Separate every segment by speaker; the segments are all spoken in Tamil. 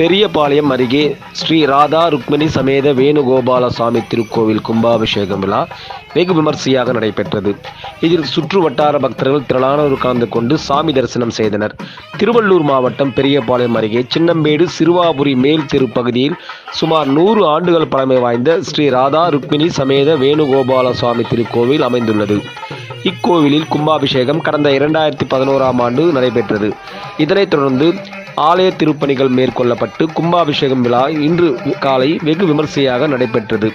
Speaker 1: பெரியபாளையம் அருகே ஸ்ரீ ராதா ருக்மிணி சமேத வேணுகோபால சுவாமி திருக்கோவில் கும்பாபிஷேகம் விழா வெகு விமர்சையாக நடைபெற்றது. இதில் சுற்று வட்டார பக்தர்கள் திரளானோர் கலந்து கொண்டு சாமி தரிசனம் செய்தனர். திருவள்ளூர் மாவட்டம் பெரியபாளையம் அருகே சின்னம்பேடு சிறுவாபுரி மேல் திருப்பகுதியில் சுமார் நூறு ஆண்டுகள் பழமை வாய்ந்த ஸ்ரீ ராதா ருக்மிணி சமேத வேணுகோபால சுவாமி திருக்கோவில் அமைந்துள்ளது. இக்கோவிலில் கும்பாபிஷேகம் கடந்த இரண்டாயிரத்தி பதினோராம் ஆண்டு நடைபெற்றது. இதனைத் தொடர்ந்து ஆலய திருப்பணிகள் மேற்கொள்ளப்பட்டு கும்பாபிஷேகம் விழா இன்று காலை வெகு விமர்சையாக நடைபெற்றது.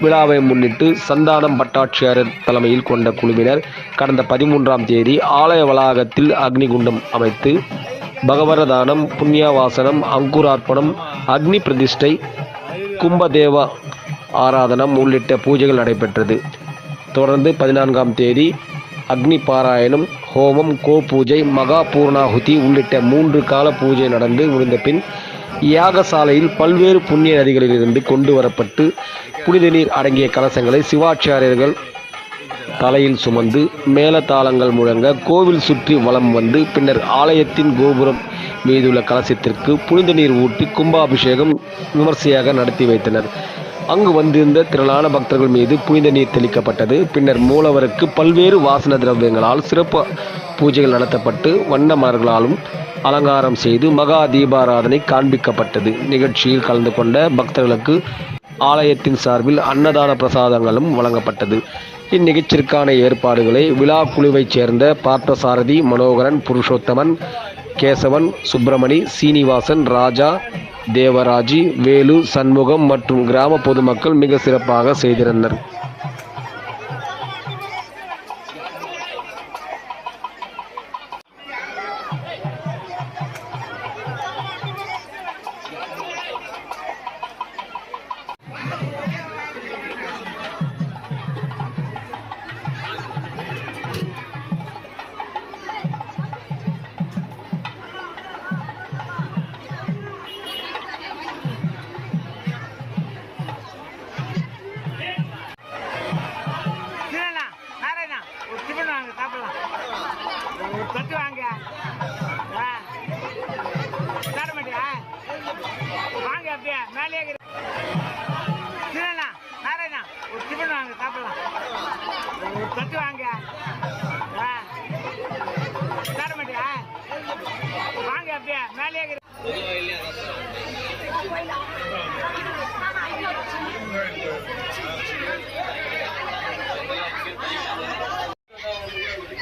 Speaker 1: விழாவை முன்னிட்டு சந்தானம் பட்டாட்சியர் தலைமையில் கொண்ட குழுவினர் கடந்த பதிமூன்றாம் தேதி ஆலய வளாகத்தில் அக்னிகுண்டம் அமைத்து பகவரதானம் புண்ணியவாசனம் அங்குரார்ப்பணம் அக்னி பிரதிஷ்டை கும்பதேவ ஆராதனம் உள்ளிட்ட பூஜைகள் நடைபெற்றது. தொடர்ந்து பதினான்காம் தேதி அக்னி பாராயணம் ஹோமம் கோ பூஜை மகா பூர்ணாகுதி உள்ளிட்ட மூன்று கால பூஜை நடந்து முடிந்த பின் யாகசாலையில் பல்வேறு புண்ணிய நதிகளிலிருந்து கொண்டு வரப்பட்டு புனித நீர் அடங்கிய கலசங்களை சிவாச்சாரியர்கள் தலையில் சுமந்து மேளதாளங்கள் முழங்க கோவில் சுற்றி வலம் வந்து பின்னர் ஆலயத்தின் கோபுரம் மீதுள்ள கலசத்திற்கு புனித நீர் ஊட்டி கும்பாபிஷேகம் விமர்சையாக நடத்தி வைத்தனர். அங்கு வந்திருந்த திரளான பக்தர்கள் மீது புனித நீர் தெளிக்கப்பட்டது. பின்னர் மூலவருக்கு பல்வேறு வாசன திரவியங்களால் சிறப்பு பூஜைகள் நடத்தப்பட்டு வண்ண மலர்களாலும் அலங்காரம் செய்து மகா தீபாராதனை காண்பிக்கப்பட்டது. நிகழ்ச்சியில் கலந்து கொண்ட பக்தர்களுக்கு ஆலயத்தின் சார்பில் அன்னதான பிரசாதங்களும் வழங்கப்பட்டது. இந்நிகழ்ச்சிற்கான ஏற்பாடுகளை விழா குழுவைச் சேர்ந்த பார்த்தசாரதி மனோகரன் புருஷோத்தமன் கேசவன் சுப்பிரமணி சீனிவாசன் ராஜா தேவராஜி வேலு சண்முகம் மற்றும் கிராம பொதுமக்கள் மிக சிறப்பாக செய்திருந்தனர்.
Speaker 2: தட்டு வாங்க. ஆ மாட்டியா? வாங்க அப்படியே மேலே இல்லைண்ணா நாராயணா ஒரு டிஃபன் வாங்க சாப்பிடலாம். தட்டு வாங்க. ஆ மாட்டியா? வாங்க அப்படியே மேலேயே